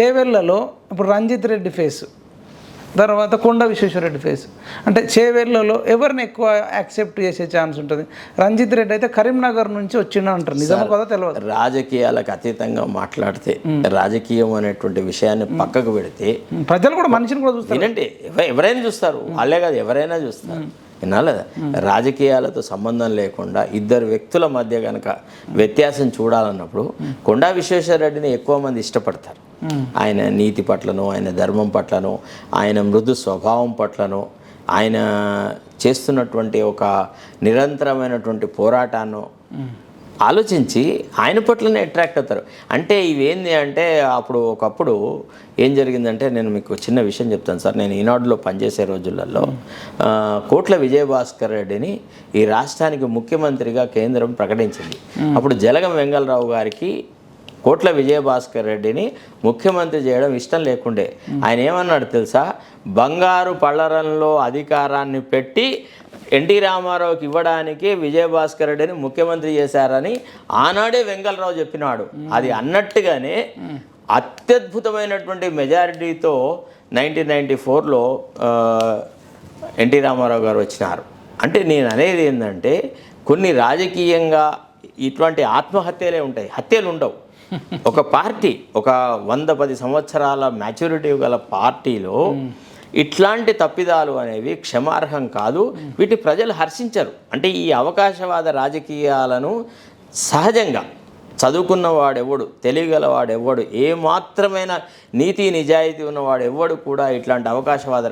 చేవెళ్ళలో ఇప్పుడు రంజిత్ రెడ్డి ఫేస్ తర్వాత కొండ విశ్వేశ్వరరెడ్డి ఫేస్. అంటే చేవెళ్ళలో ఎవరిని ఎక్కువ యాక్సెప్ట్ చేసే ఛాన్స్ ఉంటుంది? రంజిత్ రెడ్డి అయితే కరీంనగర్ నుంచి వచ్చిండ అంటారు. నిజమో కదా తెలియదు రాజకీయాలకు అతీతంగా మాట్లాడితే రాజకీయం అనేటువంటి విషయాన్ని పక్కకు పెడితే ప్రజలు కూడా మనిషిని కూడా చూస్తారు. ఎవ- ఎవరైనా చూస్తారు. వాళ్ళే కాదు ఎవరైనా చూస్తారు. వినాలి రాజకీయాలతో సంబంధం లేకుండా ఇద్దరు వ్యక్తుల మధ్య కనుక వ్యత్యాసం చూడాలన్నప్పుడు కొండా విశ్వేశ్వరరెడ్డిని ఎక్కువ మంది ఇష్టపడతారు. ఆయన నీతి పట్లను ఆయన ధర్మం పట్లను ఆయన మృదు స్వభావం పట్లను ఆయన చేస్తున్నటువంటి ఒక నిరంతరమైనటువంటి పోరాటాన్ని ఆలోచించి ఆయన పట్లనే అట్రాక్ట్ అవుతారు. అంటే ఇవేంది అంటే అప్పుడు ఒకప్పుడు ఏం జరిగిందంటే నేను మీకు చిన్న విషయం చెప్తాను సార్. నేను ఈనాడులో పనిచేసే రోజులలో కోట్ల విజయభాస్కర్ రెడ్డిని ఈ రాష్ట్రానికి ముఖ్యమంత్రిగా కేంద్రం ప్రకటించింది. అప్పుడు జలగం వెంగళరావు గారికి కోట్ల విజయభాస్కర్ రెడ్డిని ముఖ్యమంత్రి చేయడం ఇష్టం లేకుండే. ఆయన ఏమన్నాడు తెలుసా? బంగారు పళ్ళరంలో అధికారాన్ని పెట్టి ఎన్టీ రామారావుకి ఇవ్వడానికి విజయభాస్కర్ రెడ్డిని ముఖ్యమంత్రి చేశారని ఆనాడే వెంగళరావు చెప్పినాడు. అది అన్నట్టుగానే అత్యద్భుతమైనటువంటి మెజారిటీతో నైన్టీన్ నైంటీ ఫోర్లో ఎన్టీ రామారావు గారు వచ్చినారు. అంటే నేను అనేది ఏంటంటే కొన్ని రాజకీయంగా ఇటువంటి ఆత్మహత్యలే ఉంటాయి. హత్యలు ఉండవు. ఒక పార్టీ ఒక వంద పది సంవత్సరాల మ్యాచ్యూరిటీ గల పార్టీలో ఇట్లాంటి తప్పిదాలు అనేవి క్షమార్హం కాదు. వీటి ప్రజలు హర్షించరు. అంటే ఈ అవకాశవాద రాజకీయాలను సహజంగా చదువుకున్న వాడెవడు తెలియగల ఏ మాత్రమైన నీతి నిజాయితీ ఉన్నవాడు ఎవ్వడు కూడా ఇట్లాంటి అవకాశవాద